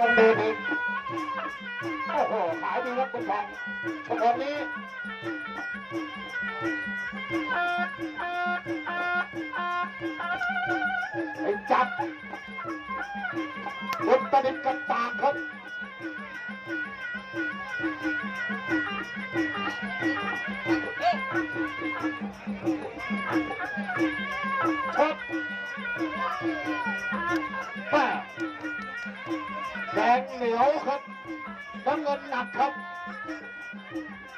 Thank you. โอ้โหขายดีครับคุณทองชั่วโมงนี้ไปจับอุตรดิตถ์กันตากครับชกแม่แดงเหนียวครับน้ำเงินหนักครับ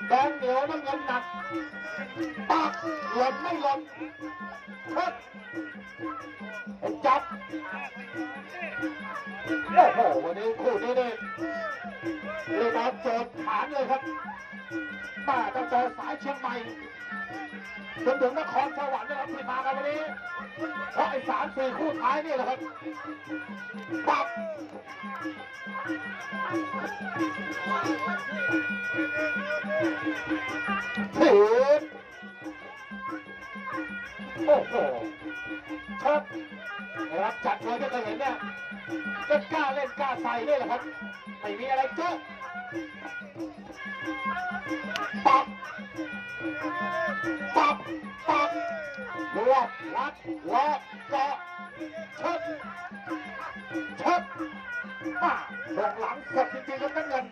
แดงเหนียวน้ำเงินหนักปากหล่นไม่หล่นครับจับโอ้โหวันนี้คู่นี้นี่เรียกว่าโจทย์ฐานเลยครับมาตั้งแต่สายเชียงใหม่จนถึงนครสวรรค์นะครับที่มากันวันนี้เพราะไอ้สามสี่คู่ท้ายนี่แหละครับปับถีบโอ้โหครับรับจัดเลยที่เคยเห็นเนี่ยก็กล้าเล่นกล้าใส่นี่แหละครับ ไม่มีอะไรเจ้าปับปับปับ รวบรัดล็อกเกาะเชิดเชิดมาตรงหลังสดจริงๆครับน้ำเงิน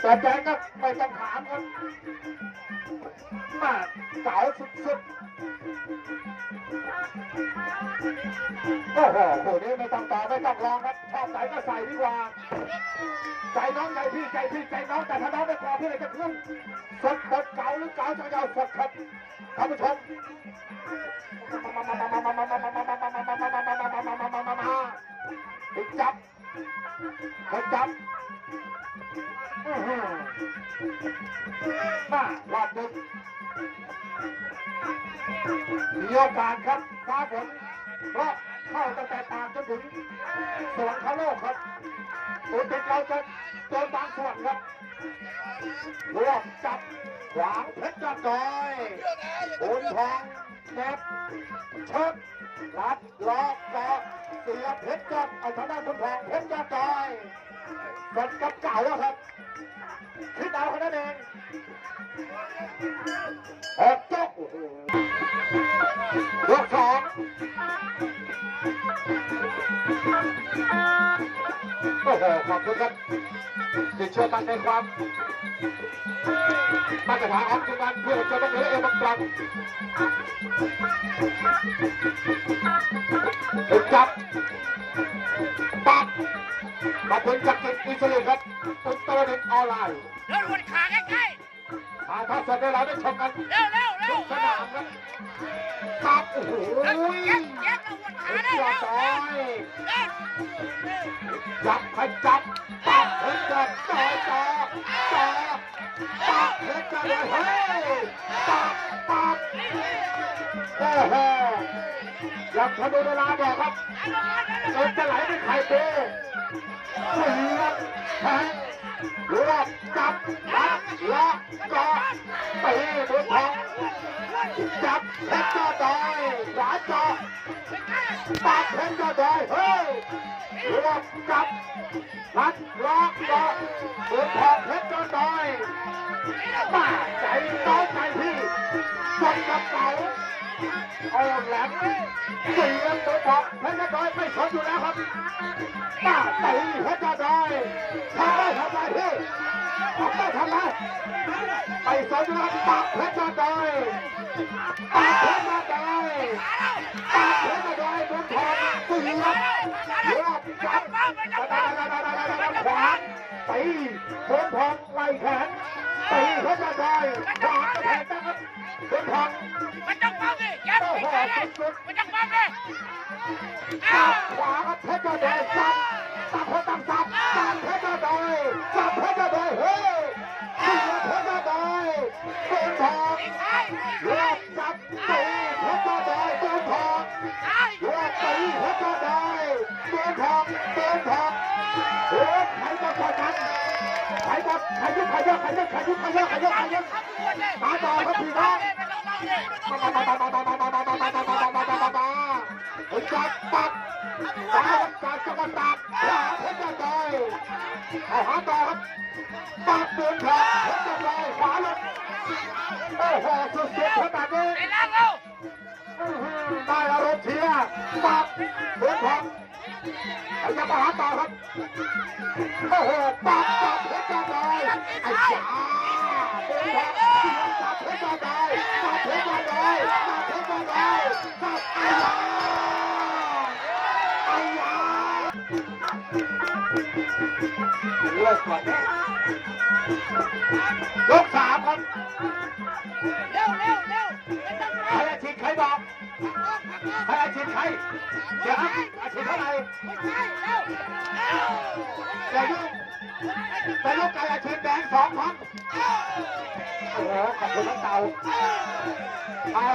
แต่แดงก็ไม่ต้องถามครับมาเก๋าสุดๆโอ้โหคู่นี้ไม่ต้องต่อไม่ต้องรองครับชอบไหนก็ใส่ดีกว่า น้องใจพี่ใจพี่ใจน้องแต่ถ้าน้องไม่พอพี่เลยจะขึ้นสดบดเก่าหรือเก่าจะยาวสดครับท่านผู้ชมติดจับติดจับอือหือมารอบดึกมีโอกาสครับฟ้าฝนเพราะเข้าตั้งแต่ตากจนถึงสวรรคโลกครับ ตัวติดเราจะโดนบางส่วนครับรวบจับขวางเพชรกระดอยโอนทองแนบเชิดรัดล็อกเกาะเสียเพชรกับเอาทางด้านคุณทองเพชรกระดอยสดกับเก่าอะครับคิดเอาแค่นั้นเองออกจกโอ้โหยกสอง โอ้โหขอบคุณครับที่เชื่อมั่นในความมาตรฐานของทีมงานเพื่อจะต้องเหนือเอวบางตรังถึงจับปับมาถึงจากกิจอิสระครับอุตรดิตถ์ออนไลน์เดินวนขาใกล้ายทอดสดให้เราได้ชมกันๆเร็วเร็วเร็ทุวกสนามครับปับโอ้โหเย็บเย็บเราวนขาสุดได้ยอเร็ดวต่อเร็วยเร็วจับขจับปับเห็นจับต่อต่อต่อปับเห็นจับเลยเฮ้ยปับปับโอ้โหอยากทำเวลาบอกครับเงินจะไหลไม่ไข่เต้เสียบแทง รวบจับรัดล็อกเกาะตีตัวทองจับเพชรก็ดอยขวาจาะปับเพชรก็ดอยเฮ้ยรวบจับรัดล็อกเกาะเปิดทองเพชรจนดอยป้าใจน้องใจพี่จนกระเป๋า แหลมสียงเปิดทองเพชรจนดอยไม่สนอยู่แล้วครับป้าตีเพชรจนดอยทำได้ทำได้พี่ทำได้ทำได้ไม่สนอยู่แล้วปักเพชรจนดอยปักเพชรจนดอยปักเพชรจนดอยบนทองเสียงรอบจับขวางตีเดินทองไล่แขนตีเพชรดอยขวางกระแทกนะครับเดินทอง มันต้องป้อมดิแย่ไม่ใช่เลยมันต้องป้อมดิ ครับจอดจักรตากขวาเพชรดอยเอาหาต่อครับปาดเดินขวาเพชรดอยขวาลงโอ้โหสุดๆขนาดนี้ได้อารมณ์เชียร์ปาดเดินขวาไอ้จะมาหาต่อครับโอ้โหปาดปาดเพชรดอยไอ้จ๋าเดินขวาปาดเพชรดอยปาดเพชรดอยปาดเพชรดอยปาดไอ้ เลิกก่อนนะยกสามครับเร็วเร็วเร็วไม่ต้องใครอาชีพใครบอกใครอาชีพใครเดี๋ยวอาชีพเท่าไรไม่ใช่เร็วเร็วจะยุ่ยุ่งไก่อาชีพแดงสองพัน เออขอบคุณน้องเต่าเอา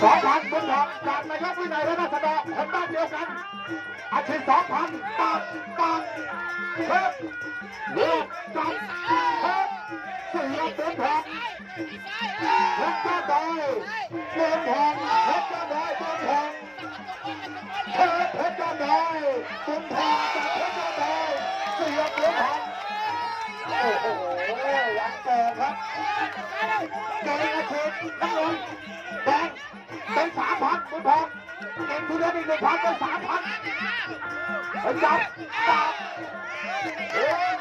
สองพันคุณหอกจากนายกวินัยและราษฎรคนบ้านเดียวกันอาชีพสองพันตัดตัดเพิ่มเลือกจัดเพิ่มเสียบุญหอกเล็กก็ได้บุญหอกเล็กก็ได้บุญหอกเพิ่มเล็กก็ได้บุญหอก โอ้โหยังเกินครับเก่งอาชีพนักเรียนแดงเป็นสามพันเมืองทองเก่งทุเรียนอีกหนึ่งพันเป็นสามพันไปจับจับเฮ้ย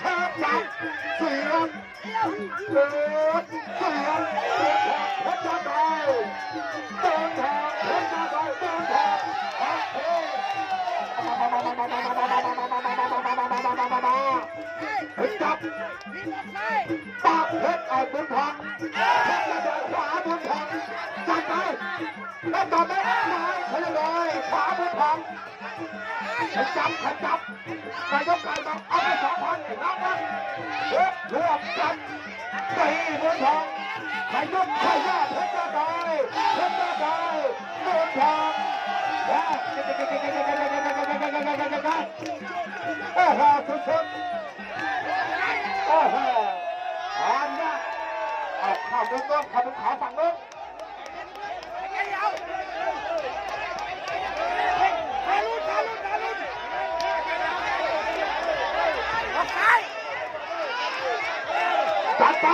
เทพจับเสียงเกิดเสียงเสียงเพชรจ้าดอยเดินทางเพชรจ้าดอยเดินทางทางเพเฮ้ จับปากเพชรเอาบุญทองเพชรจ้าดอยขวาบุญทองจัดไปแล้วต่อไปนายพลลอยขวาบุญทองขจับขจับนายกไก่บอกเอาไปสองพันรับนะเฮ้ยรวมกันตีเมืองทองขยุบขย่าเพชรจ้าดอยเพชรจ้าดอยเมืองทองแล้วโอ้โหสุดๆ ข้องข้าวเองขาฝั่งนู้นจัดไป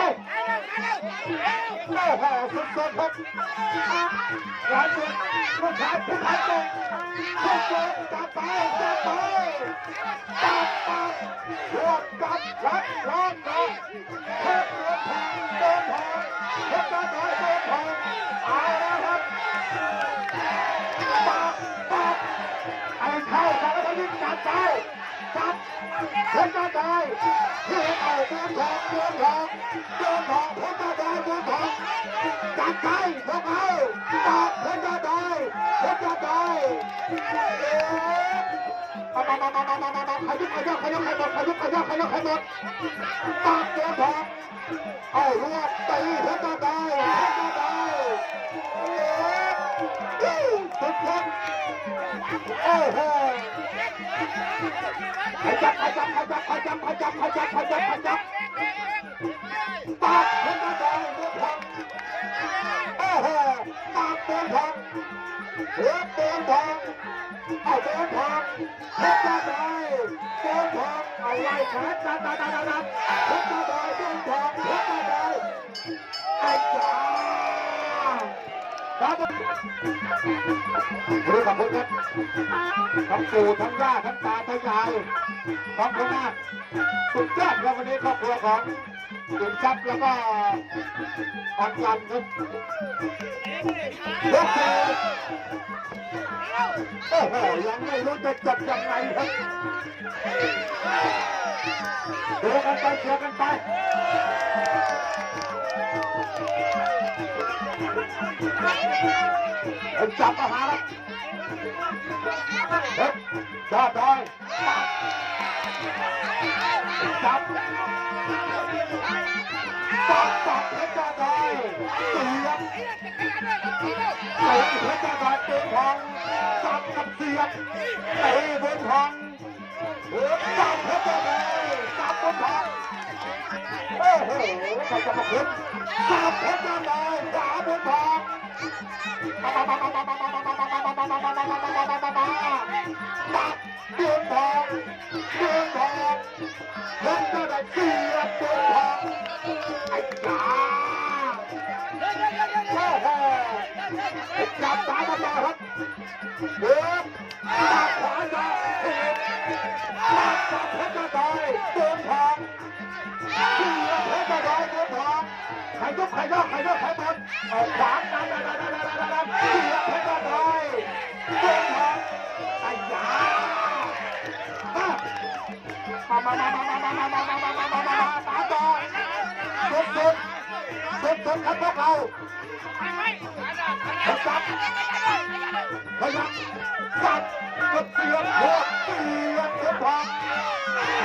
โอ้โหสุดๆครับหลายคนลูกชายผู้ายเก่งสุดๆจัดไปจัดไปจัดไปรวมกับรับร้องนะเพื่อเทงเดินทง เพื่อการถอยเดินทางเอาแล้วครับปักปักไอ้เข้ากันแล้วก็ยิ่งจัดไปจัดเพชรจ้าดอยเพื่อเอาเมืองทองเมืองทองเมืองทองเพชรจ้าดอยเมืองทองจัดใจพวกเราปากเพชรจ้าดอยเพชรจ้าดอยเอ๊ะมามามามามามามา ขยุกขยักขยักขยักขยุกขยักขยักขยักปาเมืองทองเอารวบตีเพชรจ้ายเพชรจ้ายเอ๊ะสุดยอดโอ้โหขยับขยับขยับขยับขยับขยับขยับขยับปาเดินทางเดินทาโอ้โหปาเดินทางเดินเดินทางเอาเดินทางเดินทางไปเดินทางเอาไล่แขนดันดันดันดันดันเดินทางไปเดินทางเดินทางไปไอ้จ๋าครับรู้กับผมครับทั้งปู่ทั้งย่าทั้งตาทั้งยายขอบคุณมากสุดยอดครับวันนี้ครอบครัวของ ขุนทรัพย์แล้วก็ออนยันครับยกมือโอ้โหยังไม่รู้จะจบยังไงครับเชียร์กันไปเชียร์กันไปจับมาหาแล้วเฮ้ยยอดดอย จับจับจับเพชรยอดดอยเสียบเตะเพชรจ้าไดอยเมืองทองจับกับเสียบเตะเมืองทองเออจับเพชรจ้าไดอยจับเมืองทองโอ้โหใครจะมาขึ้นจับเพชรจ้าไดอยขวาเมืองทองจับ เดินตัดขวาจะถีบตัดตัดเพชรกระต่ายโดนทองเสียเพชรกระต่ายโดนทองใครยกใครยกใครยกใครบอลออกขวางนั่นนั่นนั่นนั่นนั่นนั่นเสียเพชรกระต่ายโดนทองไอ้ยามามามามามามามามามามามามามาตามต่อสุดสุดสุดสุดครับพวกเราขยับข ยับสับกระเตียนหัวเตียนเข็มทอง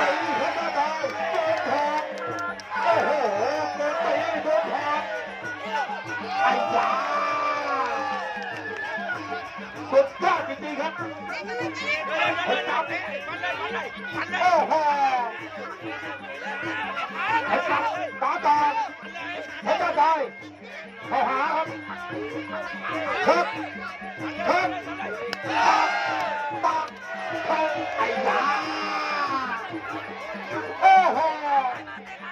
ตีเข็มทองเดินทองโอ้โหเดินตีเดินทองไอ้ยาสุดยอดจริงๆครับขยับโอ้โหขยับต่อต่อขยับได้เข้าหาครับครับ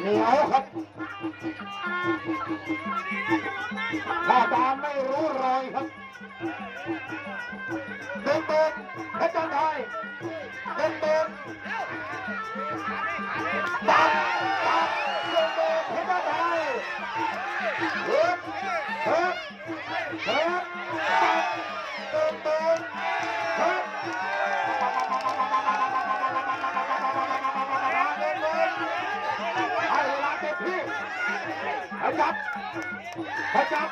เหนียวครับ ถ้าตาไม่รู้รอยครับเดินเดินเพชรจันทายเดินเดินตัดตัดเดินเดินเพชรจันทายเฮ้ยเฮ้ยเฮ้ยตัดเดินเดิน จับพระจับ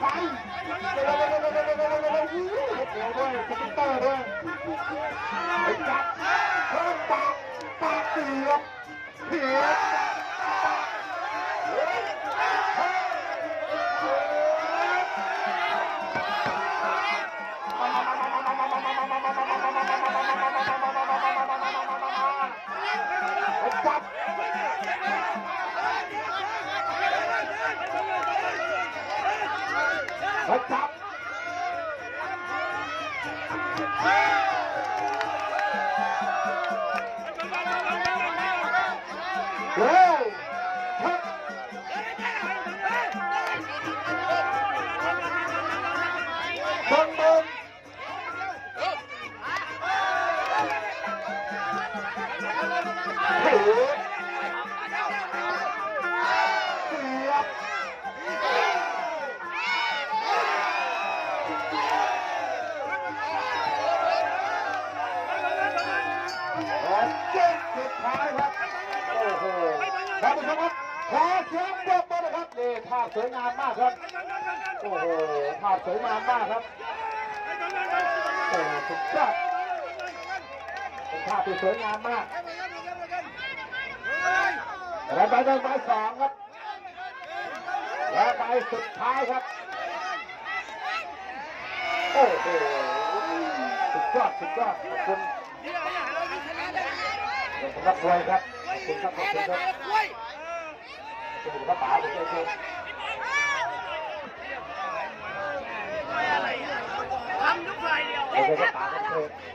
ไป Vai tá วยงามมากครับ โอ้โหภาพสวยงามมากครับโอ้สุดยอดเป็นภาพที่สวยงามมากและใบใบใบสองครับ และใบสุดท้ายครับ โอ้โห สุดยอด สุดยอด ขอบคุณขอบคุณครับควยครับ ขอบคุณครับขอบคุณครับขอบคุณครับป๋าขอบคุณครับ 我在拔。